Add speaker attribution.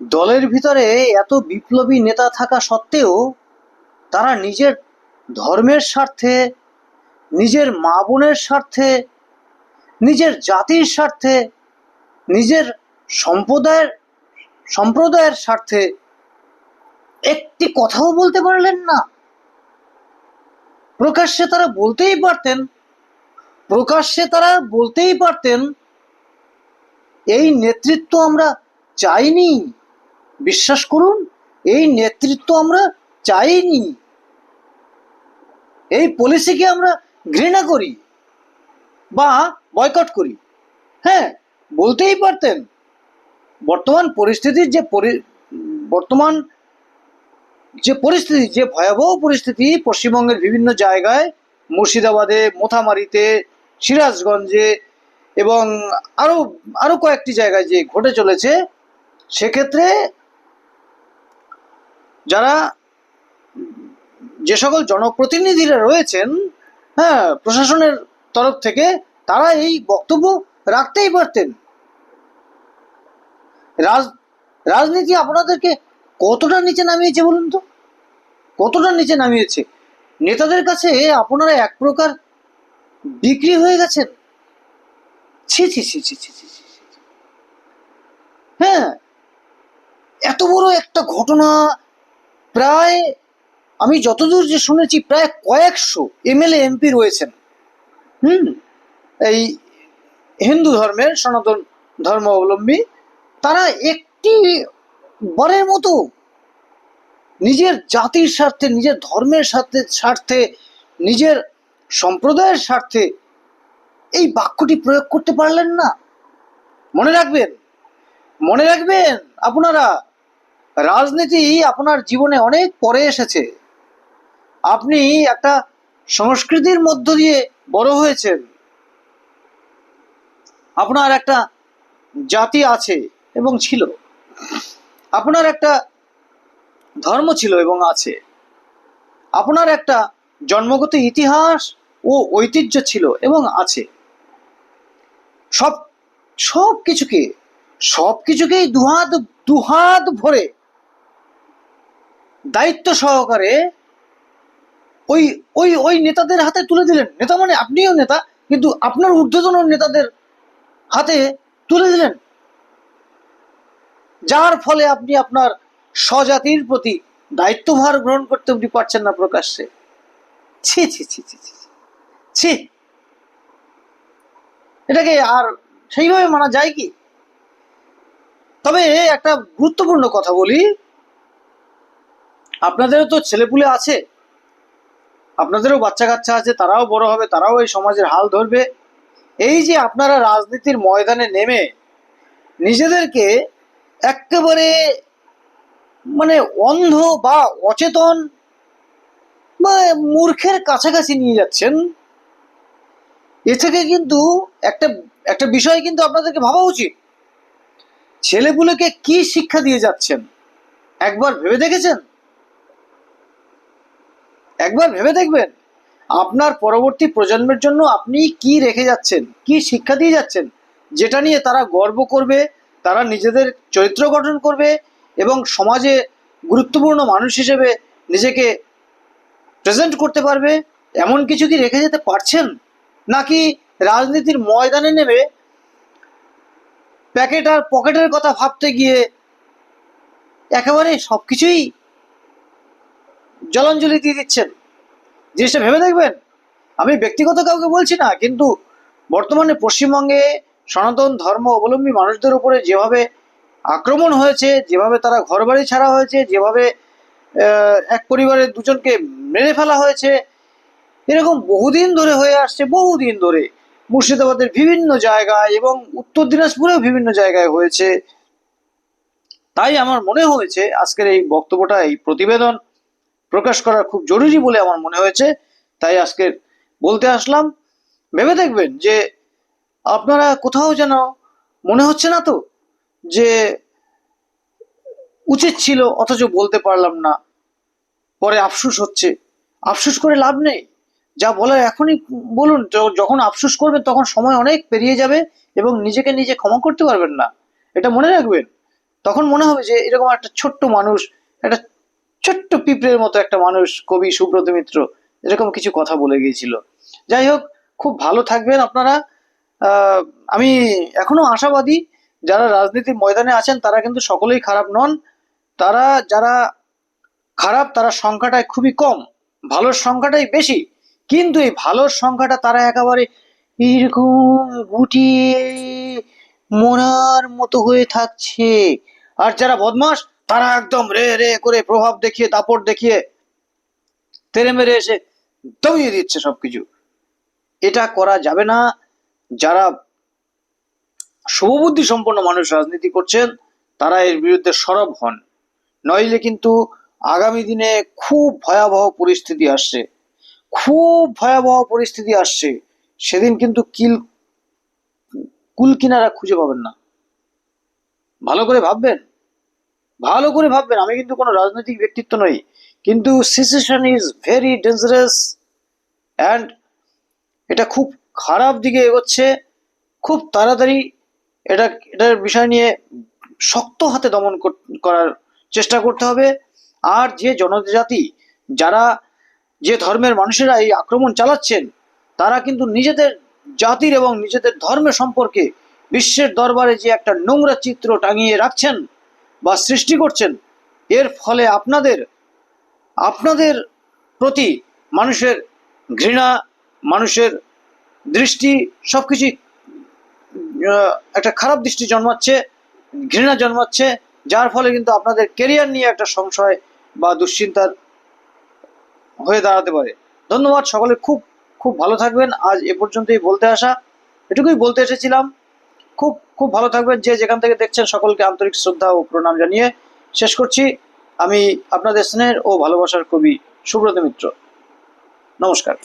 Speaker 1: দলের ভিতরে এত বিপ্লবী নেতা থাকা সত্ত্বেও তারা নিজের ধর্মের স্বার্থে, নিজের মা বোনের স্বার্থে, নিজের জাতির স্বার্থে, নিজের সম্প্রদায়ের সম্প্রদায়ের স্বার্থে একটি কথাও বলতে পারলেন না। প্রকাশ্যে তারা বলতেই পারতেন, প্রকাশ্যে তারা বলতেই পারতেন, এই নেতৃত্ব আমরা চাইনি। বিশ্বাস করুন, এই নেতৃত্ব আমরা চাইনি। এই পলিসিকে আমরা ঘৃণা করি বা বয়কট করি। হ্যাঁ বলতেই পারতেন, বর্তমান পরিস্থিতির যে বর্তমান যে পরিস্থিতি, যে ভয়াবহ পরিস্থিতি পশ্চিমবঙ্গের বিভিন্ন জায়গায়, মুর্শিদাবাদে, মোথামারিতে, সিরাজগঞ্জে এবং আরও আরও কয়েকটি জায়গায় যে ঘটে চলেছে, সেক্ষেত্রে যারা যে সকল জনপ্রতিনিধিরা রয়েছেন হ্যাঁ প্রশাসনের তরফ থেকে তারা এই বক্তব্য রাখতেই পারতেন। রাজ, রাজনীতি আপনাদেরকে কতটা নিচে নামিয়েছে বলুন তো? কতটা নিচে নামিয়েছে? নেতাদের কাছে আপনারা এক প্রকার বিক্রি হয়ে গেছেন? ছি ছি ছি ছি ছি ছি হ্যাঁ এত বড় একটা ঘটনা প্রায়, আমি যতদূর যে শুনেছি, প্রায় কয়েকশো এমএলএ, এমপি রয়েছেন। হুম? এই হিন্দু ধর্মের সনাতন ধর্ম অবলম্বী, তারা একটি বারের মতো নিজের জাতির স্বার্থে, নিজের ধর্মের স্বার্থে স্বার্থে, নিজের সম্প্রদায়ের স্বার্থে এই বাক্যটি প্রয়োগ করতে পারলেন না। মনে রাখবেন মনে রাখবেন আপনারা রাজনীতি আপনার জীবনে অনেক পরে এসেছে। আপনি একটা সংস্কৃতির মধ্য দিয়ে বড় হয়েছেন। আপনার একটা জাতি আছে এবং ছিল। আপনার একটা ধর্ম ছিল এবং আছে। আপনার একটা জন্মগত ইতিহাস ও ঐতিহ্য ছিল এবং আছে। সব সব কিছুকে সব কিছুকেই দুহাত দুহাত ভরে দায়িত্ব সহকারে ওই ওই ওই নেতাদের হাতে তুলে দিলেন। নেতা মানে আপনিও নেতা, কিন্তু আপনার ঊর্ধ্বতন নেতাদের হাতে তুলে দিলেন। যার ফলে আপনি আপনার স্বজাতির প্রতি দায়িত্বভার গ্রহণ করতে আপনি পারছেন না প্রকাশ্যে। ছি ছি ছি ছি ছি। ছি। এটাকে আর সেইভাবে মানা যায় কি? তবে একটা গুরুত্বপূর্ণ কথা বলি। আপনাদেরও তো ছেলেপুলে আছে। আপনাদেরও বাচ্চা কাচ্চা আছে, তারাও বড় হবে, তারাও এই সমাজের হাল ধরবে। এই যে আপনারা রাজনীতির ময়দানে নেমে নিজেদেরকে একেবারে মানে অন্ধ বা অচেতন বা মূর্খের কাছাকাছি নিয়ে যাচ্ছেন, এ থেকে কিন্তু একটা একটা বিষয় কিন্তু আপনাদেরকে ভাবা উচিত। ছেলেপুলেকে কি শিক্ষা দিয়ে যাচ্ছেন? একবার ভেবে দেখেছেন? একবার ভেবে দেখবেন। আপনার পরবর্তী প্রজন্মের জন্য আপনি কি রেখে যাচ্ছেন, কি শিক্ষা দিয়ে যাচ্ছেন, যেটা নিয়ে তারা গর্ব করবে, তারা নিজেদের চরিত্র গঠন করবে এবং সমাজে গুরুত্বপূর্ণ মানুষ হিসেবে নিজেকে প্রেজেন্ট করতে পারবে, এমন কিছু কি রেখে যেতে পারছেন? নাকি রাজনীতির ময়দানে নেবে প্যাকেট আর পকেটের কথা ভাবতে গিয়ে একেবারে সব কিছুই জলাঞ্জলি দিয়ে দিচ্ছেন। জিনিসটা ভেবে দেখবেন? আমি ব্যক্তিগত কাউকে বলছি না, কিন্তু বর্তমানে পশ্চিমবঙ্গে সনাতন ধর্ম অবলম্বী মানুষদের উপরে যেভাবে আক্রমণ হয়েছে, যেভাবে তারা ঘরবাড়ি ছাড়া হয়েছে, যেভাবে এক পরিবারের দুজনকে মেরে ফেলা হয়েছে, এরকম বহুদিন ধরে হয়ে আসছে, বহুদিন ধরে। মুর্শিদাবাদের বিভিন্ন জায়গায় এবং উত্তর দিনাজপুরেও বিভিন্ন জায়গায় হয়েছে। তাই আমার মনে হয়েছে, আজকের এই বক্তব্যটা, এই প্রতিবেদন প্রকাশ করা খুব জরুরি বলে আমার মনে হয়েছে। তাই আজকে বলতে আসলাম। ভেবে দেখবেন যে আপনারা কোথাও যেন মনে হচ্ছে না তো যে উচিত ছিল অথচ বলতে পারলাম না। পরে আফসোস হচ্ছে। আফসোস করে লাভ নেই। যা বলার এখনই বলুন যখন আফসোস করবেন তখন সময় অনেক পেরিয়ে যাবে এবং নিজেকে নিজে ক্ষমা করতে পারবেন না। এটা মনে রাখবেন। তখন মনে হবে যে এরকম একটা ছোট্ট মানুষ, একটা ছোট্ট পিঁপড়ের মতো একটা মানুষ কবি সুব্রত মিত্র এরকম কিছু কথা বলে গিয়েছিল। যাই হোক, খুব ভালো থাকবেন আপনারা। আমি এখনও আশাবাদী, যারা রাজনীতির ময়দানে আছেন, তারা কিন্তু সকলেই খারাপ নন। তারা যারা খারাপ, তারা সংখ্যাটাই খুবই কম। ভালোর সংখ্যাটাই বেশি। কিন্তু এই ভালোর সংখ্যাটা তারা একেবারে এরকম গুটিয়ে মোনার মতো হয়ে থাকছে। আর যারা বদমাস তারা একদম রে রে করে প্রভাব দেখিয়ে, দাপট দেখিয়ে তেরে মেরে এসে দমিয়ে দিচ্ছে সবকিছু। এটা করা যাবে না। যারা শুভবুদ্ধি সম্পন্ন মানুষ রাজনীতি করছেন, তারা এর বিরুদ্ধে সরব হন। নইলে কিন্তু আগামী দিনে খুব ভয়াবহ পরিস্থিতি আসছে। খুব ভয়াবহ পরিস্থিতি আসছে। সেদিন কিন্তু কিল, কুল কিনারা খুঁজে পাবেন না। ভালো করে ভাববেন। ভালো করে ভাববেন, আমি কিন্তু কোনো রাজনৈতিক ব্যক্তিত্ব নই। কিন্তু situation is very dangerous and এটা খুব খারাপ দিকে এগোচ্ছে। খুব তাড়াতাড়ি এটা, এটার বিষয় নিয়ে শক্ত হাতে দমন কর- করার চেষ্টা করতে হবে। আর যে জনজাতি, যারা যে ধর্মের মানুষেরা এই আক্রমণ চালাচ্ছেন, তারা কিন্তু নিজেদের জাতির এবং নিজেদের ধর্মের সম্পর্কে বিশ্বের দরবারে যে একটা নোংরা চিত্র টাঙিয়ে রাখছেন বা সৃষ্টি করছেন এর ফলে আপনাদের আপনাদের প্রতি মানুষের ঘৃণা মানুষের দৃষ্টি সবকিছুই আহ, একটা খারাপ দৃষ্টি জন্মাচ্ছে ঘৃণা জন্মাচ্ছে যার ফলে কিন্তু আপনাদের কেরিয়ার নিয়ে একটা সংশয় বা দুশ্চিন্তার হয়ে দাঁড়াতে পারে। ধন্যবাদ সকলে খুব খুব ভালো থাকবেন। আজ এ পর্যন্তই বলতে আসা। এটুকুই বলতে এসেছিলাম। খুব খুব ভালো থাকবেন। যে যেখান থেকে দেখছেন সকলকে আন্তরিক শ্রদ্ধা ও প্রণাম জানিয়ে শেষ করছি। আমি আপনাদের স্নেহের ও ভালোবাসার কবি সুব্রত মিত্র। নমস্কার।